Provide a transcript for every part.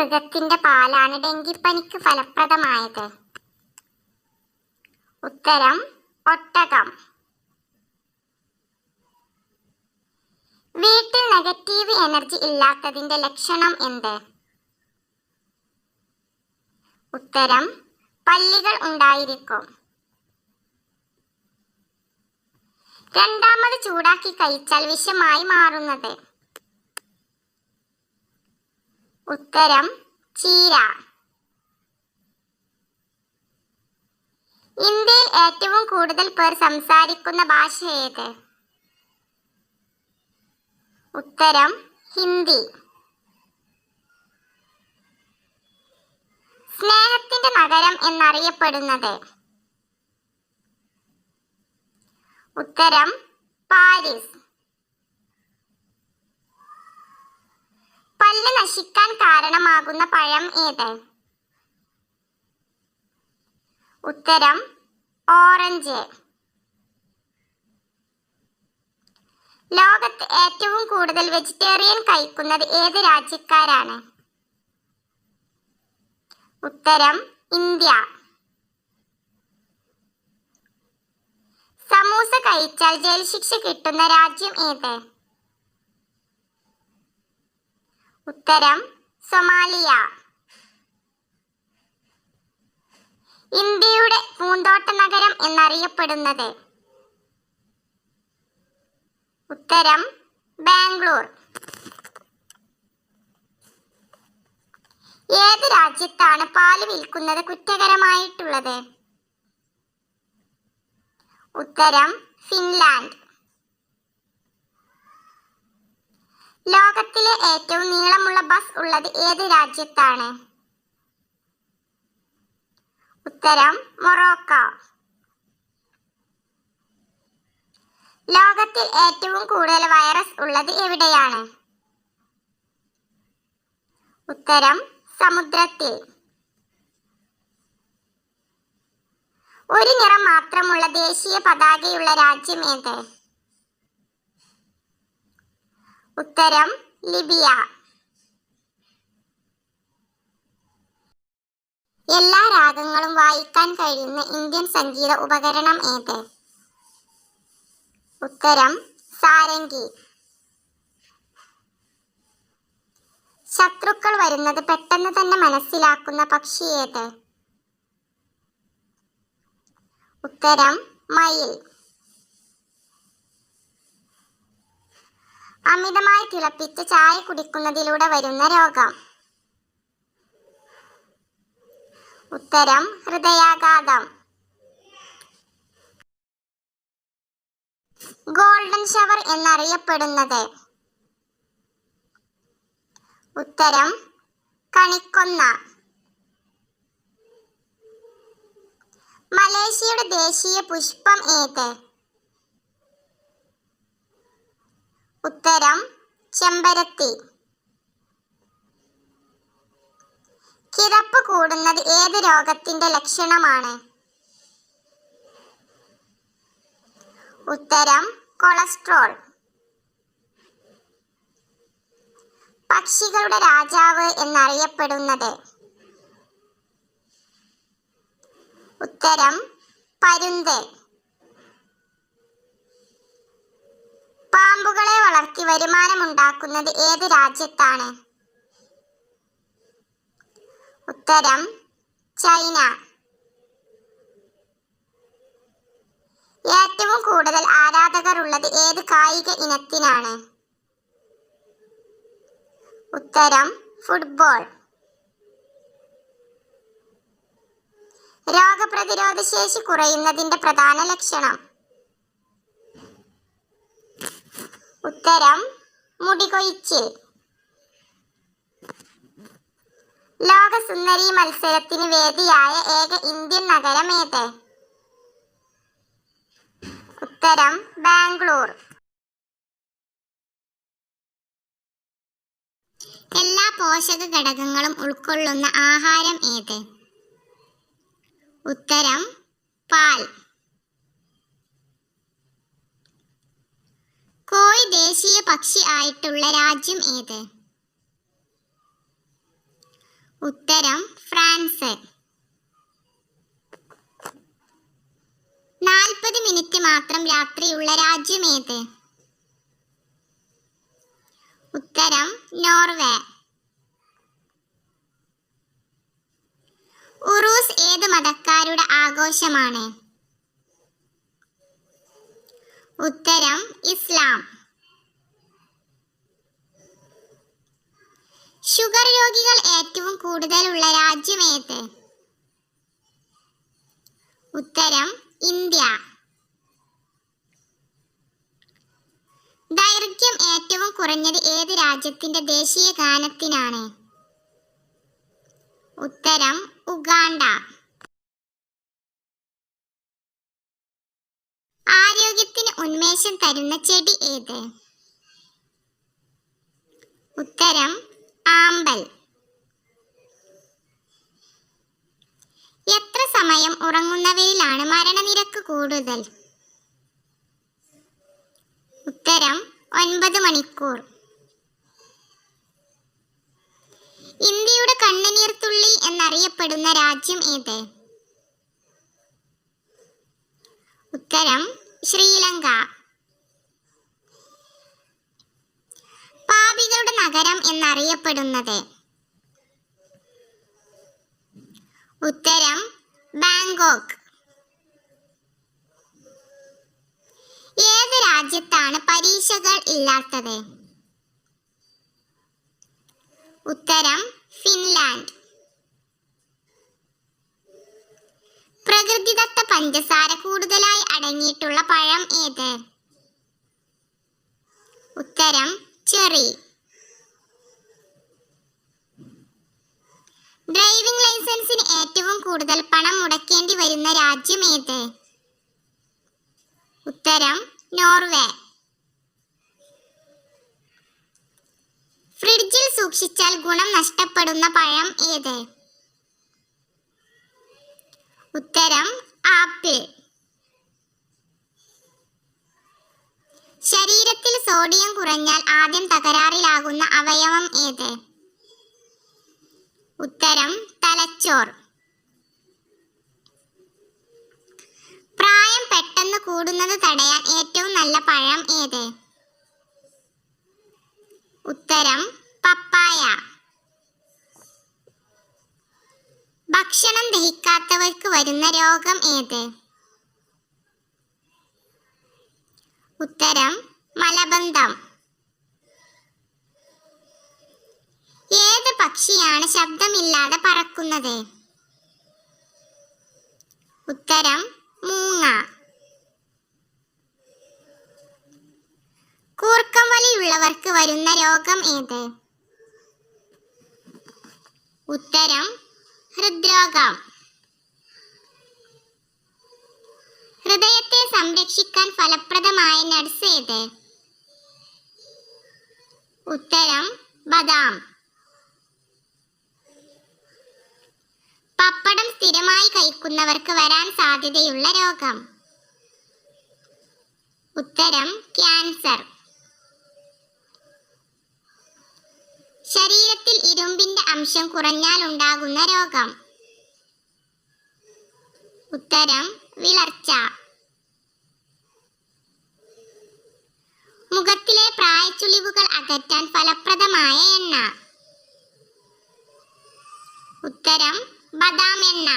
മൃഗത്തിന്റെ പാലാണ് ഡെങ്കിപ്പനിക്ക് ഫലപ്രദമായത്? ഉത്തരം ഒട്ടകം. വീട്ടിൽ നെഗറ്റീവ് എനർജി ഇല്ലാത്തതിന്റെ ലക്ഷണം എന്ത്? ഉത്തരം പല്ലികൾ ഉണ്ടായിരിക്കും. രണ്ടാമത് ചൂടാക്കി കഴിച്ചാൽ വിഷമായി മാറുന്നത്. ഉത്തരം ചീര. ഇന്ത്യയിൽ ഏറ്റവും കൂടുതൽ പേർ സംസാരിക്കുന്ന ഭാഷ ഏത്? ഉത്തരം ഹിന്ദി. സ്നേഹത്തിന്റെ നഗരം എന്നറിയപ്പെടുന്നത്? ഉത്തരം പാരീസ്. നശിക്കാൻ കാരണമാകുന്ന പഴം ഏത്? ഉത്തരം ഓറഞ്ച്. ലോകത്ത് ഏറ്റവും കൂടുതൽ വെജിറ്റേറിയൻ കഴിക്കുന്നത് ഏത് രാജ്യക്കാരാണ്? ഉത്തരം ഇന്ത്യ. സമൂസ കഴിച്ചാൽ ജയിൽ ശിക്ഷ കിട്ടുന്ന രാജ്യം ഏത്? ഉത്തരം സൊമാലിയ. ഇന്ത്യയുടെ പൂന്തോട്ട നഗരം എന്നറിയപ്പെടുന്നത് ഉത്തരം ബാംഗ്ലൂർ. ഏത് രാജ്യത്താണ് പാൽ വിൽക്കുന്നത് കുറ്റകരമായിട്ടുള്ളത്? ഉത്തരം ഫിൻലാൻഡ്. ലോകത്തിലെ ഏറ്റവും നീളമുള്ള ബസ് ഉള്ളത് ഏത് രാജ്യത്താണ്? ഉത്തരം മൊറോക്ക. ലോകത്തിൽ ഏറ്റവും കൂടുതൽ വൈറസ് ഉള്ളത് എവിടെയാണ്? ഉത്തരം സമുദ്രത്തിൽ. ഒരു നിറം മാത്രമുള്ള ദേശീയ പതാകയുള്ള രാജ്യം ഏത്? ഉത്തരം ലിബിയ. എല്ലാ രാഗങ്ങളും വായിക്കാൻ കഴിയുന്ന ഇന്ത്യൻ സംഗീത ഉപകരണം ഏത്? ഉത്തരം സാരംഗി. ശത്രുക്കൾ വരുന്നത് പെട്ടെന്ന് തന്നെ മനസ്സിലാക്കുന്ന പക്ഷി ഏത്? ഉത്തരം മയിൽ. അമിതമായി തിളപ്പിച്ച് ചായ കുടിക്കുന്നതിലൂടെ വരുന്ന രോഗം. ഉത്തരം ഹൃദയാഘാതം. ഗോൾഡൻ ഷവർ എന്നറിയപ്പെടുന്നത്. ഉത്തരം കണിക്കൊന്ന. മലേഷ്യയുടെ ദേശീയ പുഷ്പം ഏത്? ഉത്തരം ചെമ്പരത്തി. കിതപ്പ് കൂടുന്നത് ഏത് രോഗത്തിന്റെ ലക്ഷണമാണ്? ഉത്തരം കൊളസ്ട്രോൾ. പക്ഷികളുടെ രാജാവ് എന്നറിയപ്പെടുന്നത്. ഉത്തരം പരുന്ത്. പാമ്പുകളെ വളർത്തി വരുമാനമുണ്ടാക്കുന്നത് ഏത് രാജ്യത്താണ്? ഉത്തരം ചൈന. ഏറ്റവും കൂടുതൽ ആരാധകർ ഉള്ളത് ഏത് കായിക ഇനത്തിനാണ്? ഉത്തരം ഫുട്ബോൾ. രോഗപ്രതിരോധ ശേഷി കുറയുന്നതിന്റെ പ്രധാന ലക്ഷണം. ഉത്തരം മുടികൊഴിച്ചിൽ. ലോക സുന്ദരി മത്സരത്തിന് വേദിയായ ഏക ഇന്ത്യൻ നഗരം ഏത്? ഉത്തരം ബാംഗ്ലൂർ. എല്ലാ പോഷക ഘടകങ്ങളും ഉൾക്കൊള്ളുന്ന ആഹാരം ഏത്? ഉത്തരം പാൽ. കോഴി ദേശീയ പക്ഷി ആയിട്ടുള്ള രാജ്യം ഏത്? ഉത്തരം ഫ്രാൻസ്. നാൽപ്പത് മിനിറ്റ് മാത്രം രാത്രിയുള്ള രാജ്യം ഏത്? ഉത്തരം നോർവേ. ഉറൂസ് ഏത് മതക്കാരുടെ ആഘോഷമാണ്? ഉത്തരം ഇസ്ലാം. ഷുഗർ രോഗികൾ ഏറ്റവും കൂടുതലുള്ള ഏത്? ഉത്തരം ഇന്ത്യ. ദൈർഘ്യം ഏറ്റവും കുറഞ്ഞത് ഏത് രാജ്യത്തിന്റെ ദേശീയ ഗാനത്തിനാണ്? ഉത്തരം ഉഗാണ്ട. ആരോഗ്യത്തിന് ഉന്മേഷം തരുന്ന ചെടി ഏത്? ഉത്തരം കൂടുതൽ. ഉത്തരം ഒൻപത് മണിക്കൂർ. ഇന്ത്യയുടെ കണ്ണുനീർത്തുള്ളി എന്നറിയപ്പെടുന്ന രാജ്യം ഏത്? ഉത്തരം ശ്രീലങ്ക. പാപികളുടെ നഗരം എന്നറിയപ്പെടുന്നത്. ഉത്തരം ബാങ്കോക്ക് ഏത് രാജ്യത്താണ് പരീക്ഷകൾ ഇല്ലാത്തത്. ഉത്തരം ഫിൻലാൻഡ്. പ്രകൃതിദത്ത പഞ്ചസാര കൂടുതലായി അടങ്ങിയിട്ടുള്ള പഴം ഏത്? ഉത്തരം ചെറി. ഡ്രൈവിംഗ് ലൈസൻസിന് ഏറ്റവും കൂടുതൽ പണം മുടക്കേണ്ടി വരുന്ന രാജ്യം ഏത്? ഉത്തരം നോർവേ. ഫ്രിഡ്ജിൽ സൂക്ഷിച്ചാൽ ഗുണം നഷ്ടപ്പെടുന്ന പഴം ഏത്? ഉത്തരം ആപ്പിൾ. ശരീരത്തിൽ സോഡിയം കുറഞ്ഞാൽ ആദ്യം തകരാറിലാകുന്ന അവയവം ഏത്? ഉത്തരം തലച്ചോർ. പ്രായം പെട്ടെന്ന് കൂടുന്നത് തടയാൻ ഏറ്റവും നല്ല പഴം ഏത്? ഉത്തരം പപ്പായ. ഭക്ഷണം ദഹിക്കാത്തവർക്ക് വരുന്ന രോഗം ഏത്? ഉത്തരം മലബന്ധം. ഏത് പക്ഷിയാണ് ശബ്ദമില്ലാതെ പറക്കുന്നത്? ഉത്തരം മൂങ്ങ. വരുന്ന രോഗം ഏത്? ഉത്തരം ഹൃദ്രോഗം. ഹൃദയത്തെ സംരക്ഷിക്കാൻ ഫലപ്രദമായ നട്സ് ഏത്? ഉത്തരം ബദാം. പപ്പടം സ്ഥിരമായി കഴിക്കുന്നവർക്ക് വരാൻ സാധ്യതയുള്ള രോഗം. ഉത്തരം ക്യാൻസർ. അംശം കുറഞ്ഞാൽ ഉണ്ടാകുന്ന രോഗം. ഉത്തരം വിളർച്ച. മുഖത്തിലെ പ്രായച്ചുളിവുകൾ അകറ്റാൻ ഫലപ്രദമായ എണ്ണ. ഉത്തരം ബദാം എണ്ണ.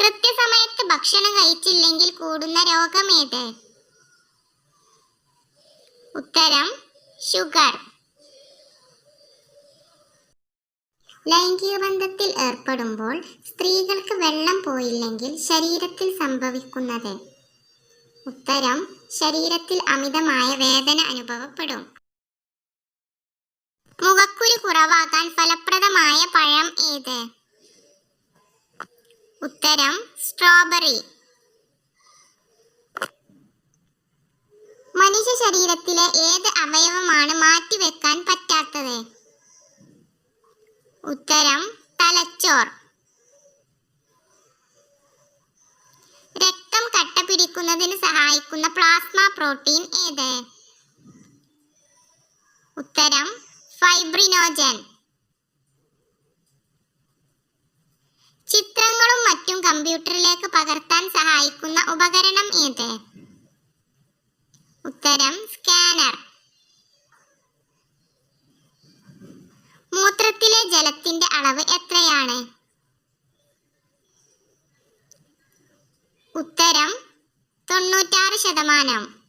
കൃത്യസമയത്ത് ഭക്ഷണം കഴിച്ചില്ലെങ്കിൽ കൂടുന്ന രോഗമേത് ഉത്തരം ഷുഗർ. ലൈംഗിക ബന്ധത്തിൽ ഏർപ്പെടുമ്പോൾ സ്ത്രീകൾക്ക് വെള്ളം പോയില്ലെങ്കിൽ ശരീരത്തിൽ സംഭവിക്കുന്നത്. ഉത്തരം ശരീരത്തിൽ അമിതമായ വേദന അനുഭവപ്പെടും. മുഖക്കുരു കുറവാകാൻ ഫലപ്രദമായ പഴം ഏത്? ഉത്തരം സ്ട്രോബെറി. മനുഷ്യ ശരീരത്തിലെ ഏത് അവയവമാണ് മാറ്റിവെക്കാൻ പറ്റാത്തത്? ഉത്തരം തലച്ചോർ. രക്തം കട്ട പിടിക്കുന്നതിന് സഹായിക്കുന്ന പ്ലാസ്മ പ്രോട്ടീൻ ഏത്? ഉത്തരം ഫൈബ്രിനോജൻ. ചിത്രങ്ങളും മറ്റും കമ്പ്യൂട്ടറിലേക്ക് പകർത്താൻ സഹായിക്കുന്ന ഉപകരണം ഏത്? ഉത്തരം സ്കാനർ. മൂത്രത്തിലെ ജലത്തിന്റെ അളവ് എത്രയാണ്? ഉത്തരം തൊണ്ണൂറ്റാറ് ശതമാനം.